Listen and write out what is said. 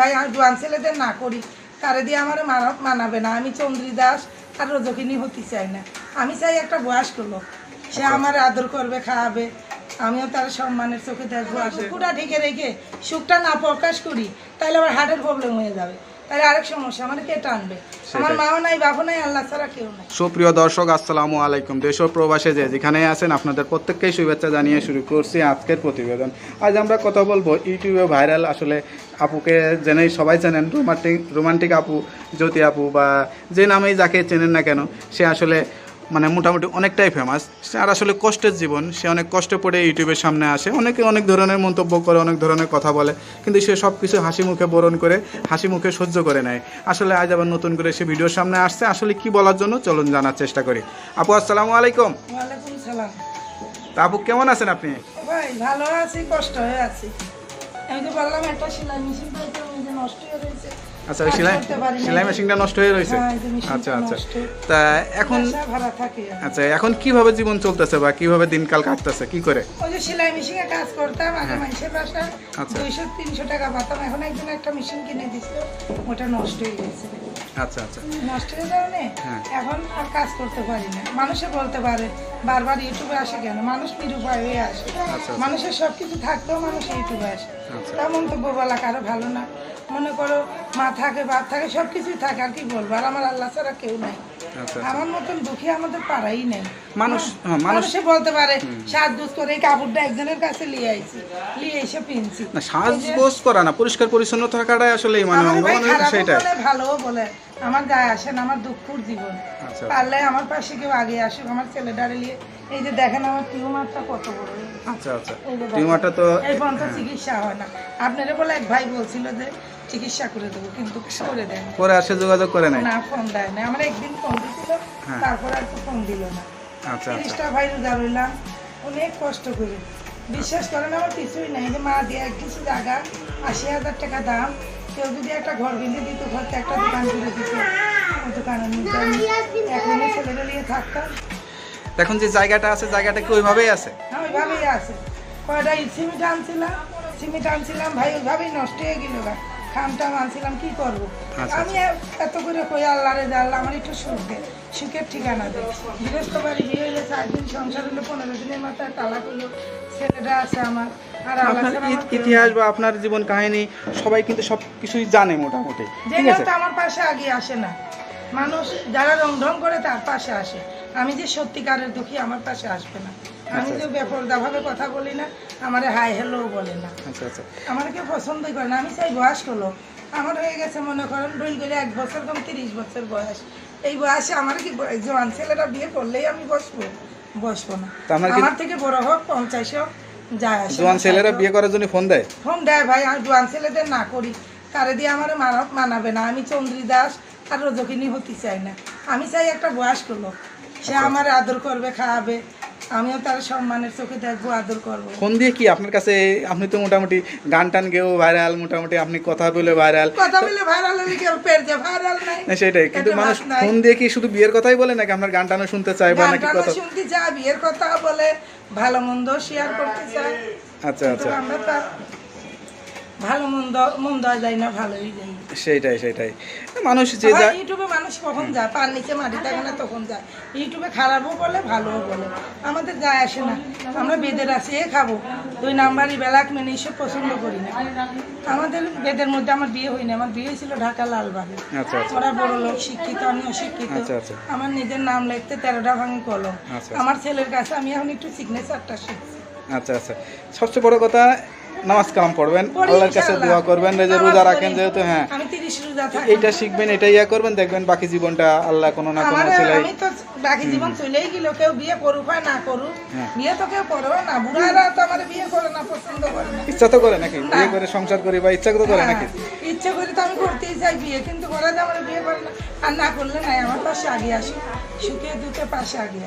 ভাই আমি জোয়ান ছেলেদের না করি। তারে দিয়ে আমার মানা- মানাবে না? আমি চন্দ্রী দাস আর রজকিনী হতে চাই না। আমি চাই একটা বয়স্ক লোক সে আমার আদর করবে খাওয়াবে। আমিও তার সম্মানের চোখে দেখব। আর সুখটা ঢেকে রেখে সুখটা না প্রকাশ করি তাহলে আমার হার্টের প্রবলেম হয়ে যাবে। তাহলে আরেক সমস্যা আমার কে টানবে? আমার মাও নাই বাবু নাই আল্লাহ ছাড়া কেউ নাই। সুপ্রিয় দর্শক আসসালামু আলাইকুম। দেশ প্রবাসে যে যেখানে আছেন আপনাদের প্রত্যেককেই শুভেচ্ছা জানিয়ে শুরু করছি আজকের প্রতিবেদন। আজ আমরা কথা বলব ইউটিউবে ভাইরাল। আসলে আপুকে জেনেই সবাই চেনেন রোমান্টিক রোমান্টিক আপু জ্যোতি আপু বা যে নামেই যাকে চেনেন না কেন সে আসলে মানে মোটামুটি অনেকটাই ফেমাস সে আর আসলে কষ্টের জীবন সে অনেক কষ্ট পড়ে ইউটিউবের সামনে আসে অনেকে অনেক ধরনের মন্তব্য করে অনেক ধরনের কথা বলে কিন্তু সে সব কিছু হাসি মুখে বরণ করে হাসি মুখে সহ্য করে নেয়। আসলে আজ আবার নতুন করে সে ভিডিওর সামনে আসছে আসলে কি বলার জন্য? চলুন জানার চেষ্টা করি। আপু আসসালামু আলাইকুম। তা আপু কেমন আছেন আপনি? ভাই ভালো আছি কষ্ট হয়ে আছি। আমি তো বললাম একটা সেলাই মেশিন নষ্ট হয়ে রয়েছে। আচ্ছা সেলাই। সেলাই মেশিনটা নষ্ট হয়ে রয়েছে? হ্যাঁ, আচ্ছা আচ্ছা। তা এখন। আচ্ছা এখন কীভাবে জীবন চলতেছে বা কীভাবে দিনকাল কাটতেছে? কি করে? ওই যে সেলাই মেশিনে কাজ করতাম আগে মানুষের বাসা আচ্ছা। দুইশো তিনশো টাকা পাতাম। এখন একজন একটা মেশিন কিনে দিছে ওটা নষ্ট হয়ে গেছে। আচ্ছা আচ্ছা। নষ্টের কারণে হ্যাঁ। এখন আর কাজ করতে পারি না। মানুষে বলতে পারে বারবার ইউটিউবে আসে কেন? মানুষ নিরুপায় হয়ে আসে। আচ্ছা। মানুষের সব কিছু থাকতেও মানুষ ইউটিউবে আসে। আচ্ছা। তা মন্তব্য বলা কারও ভালো না। মনে করো মা থাকে বাপ থাকে সব কিছুই থাকে আর কি বলব? আর আমার আল্লাহ ছাড়া কেউ নাই। আচ্ছা আমার মতন দুঃখী আমাদের পাড়াই নেই। মানুষ হ্যাঁ, মানুষ মানুষে বলতে পারে দুধ করে এই কাপড়টা একজনের কাছে নিয়ে আইছি নিয়ে এসে পিনছি। না সাজগোজ করা না পরিষ্কার পরিচ্ছন্ন থাকাটাই আসলে মানে সেটাই বলে বলে। আমার গায়ে আসেন আমার দুঃখুর জীবন। আচ্ছা। পারলে আমার পাশে কেউ আগে আসুক আমার ছেলে দাঁড়িয়ে এই যে দেখেন আমার টিউমারটা কত বড়। আচ্ছা আচ্ছা। টিউমারটা তো এই পর্যন্ত চিকিৎসা হয় না। আপনারা বলে এক ভাই বলছিল যে চিকিৎসা করে দেবো কিন্তু করে দেন পরে আসে যোগাযোগ করে নাই? না ফোন দেয় না আমার একদিন ফোন দিছিল হ্যাঁ। তারপর আর ফোন দিল না। আচ্ছা তিরিশটা ভাই রোজা রইলাম অনেক কষ্ট করে। বিশ্বাস করেন আমার কিছুই নাই। যে মা দিয়ে কিছু জায়গা আশি হাজার টাকা দাম। কেউ যদি একটা ঘর বেঁধে দিত ঘরতে একটা দোকান করে দিত মধ্যে ছেলেটা নিয়ে থাকতাম। এখন যে জায়গাটা আছে জায়গাটা কি ওইভাবেই আছে? হ্যাঁ ওইভাবেই আছে। কয়টা সিমেন্ট আনছিলাম সিমেন্ট আনছিলাম ভাই ওইভাবেই নষ্ট হয়ে গেল গা। খাম টাম আনছিলাম কি করব? আচ্ছা, আমি এত করে কই আল্লাহ রে আল্লাহ আমার একটু সুখ দে সুখের ঠিকানা দে। বাড়ি বিয়ে হইলে চার দিন সংসার হলো পনেরো দিনের মাথায় তালাক হলো ছেলেটা আছে আমার আপনার ইতিহাস বা আপনার জীবন কাহিনী সবাই কিন্তু সব কিছুই জানে মোটামুটি ঠিক আছে? আমার পাশে আগে আসে না। মানুষ যারা রং ঢং করে তার পাশে আসে। আমি যে সত্যিকারের দুঃখী আমার পাশে আসবে না। আমি যে বেপরদা ভাবে কথা বলি না আমার হাই হ্যালো বলে না। আচ্ছা আচ্ছা। আমার কেউ পছন্দই করে না। আমি চাই বয়স্ক লোক আমার হয়ে গেছে মনে করেন ডইল করে এক বছর কম তিরিশ বছর বয়স। এই বয়সে আমার কি জোয়ান ছেলেরা বিয়ে করলেই আমি বসবো? বসবো না। আমার থেকে বড় হোক পঞ্চাশ হোক যায় আসে জোয়ান ছেলেরা বিয়ে করার জন্য ফোন দেয়? ফোন দেয় ভাই আমি জোয়ান ছেলেদের না করি। তারে দিয়ে আমার মানব মানাবে না। আমি চন্দ্রী দাস আর রজকিনী হতে চাই না। আমি চাই একটা বয়স্ক লোক সে আমার আদর করবে খাওয়াবে। আমিও তার সম্মানের চোখে দেখব আদর করব। ফোন দিয়ে কি আপনার কাছে আপনি তো মোটামুটি গান টান গেও ভাইরাল মোটামুটি আপনি কথা বলে ভাইরাল কথা বলে ভাইরাল হলে কেউ পের যে ভাইরাল নাই? না সেটাই। কিন্তু মানুষ ফোন দিয়ে কি শুধু বিয়ের কথাই বলে নাকি আপনার গান টানও শুনতে চায় বা নাকি কথা শুনতে যা বিয়ের কথা বলে ভালো মন্দ শেয়ার করতে চাই আচ্ছা আচ্ছা। আমরা তো আর ভালো মন্দ মন্দ যাই না ভালোই যাই। সেইটাই সেইটাই। মানুষ যে আবার যা ইউটিউবে মানুষ কখন যায়? পার নিচে মাটি থাকে না তখন যায়। ইউটিউবে খারাপও বলে ভালোও বলে। আমাদের যায় আসে না। আমরা বেদের আছে এ খাব। দুই নাম্বারই বেলাক মেনে এসব পছন্দ করি না। আমাদের বেদের মধ্যে আমার বিয়ে হয়নি। আমার বিয়ে ছিল ঢাকা লালবাগে। আচ্ছা আচ্ছা। ওরা বড় লোক শিক্ষিত আমি অশিক্ষিত। আচ্ছা। আমার নিজের নাম লিখতে তেরোটা ভাঙি কলম। আমার ছেলের কাছে আমি এখন একটু সিগনেচারটা শিখছি। আচ্ছা আচ্ছা। সবচেয়ে বড় কথা নামাজ কালাম পড়বেন আল্লাহর কাছে দোয়া করবেন যে রোজা রাখেন যেহেতু হ্যাঁ। এইটা শিখবেন এটা ইয়া করবেন দেখবেন বাকি জীবনটা আল্লাহ কোনো না কোনো ছেলে আমি তো বাকি জীবন চলেই গেল কেউ বিয়ে করুক হয় না করুক হ্যাঁ। বিয়ে তো কেউ করবে না। বুড়ারা তো আমার বিয়ে করে না পছন্দ করে না। ইচ্ছা তো করে নাকি? বিয়ে করে সংসার করি বা ইচ্ছা তো করে নাকি? হ্যাঁ, ইচ্ছে করে তো আমি করতেই চাই বিয়ে কিন্তু ওরা যে আমার বিয়ে করে না। আর না করলে নাই আমার পাশে আগে আসে সুখে দুটো পাশে আগে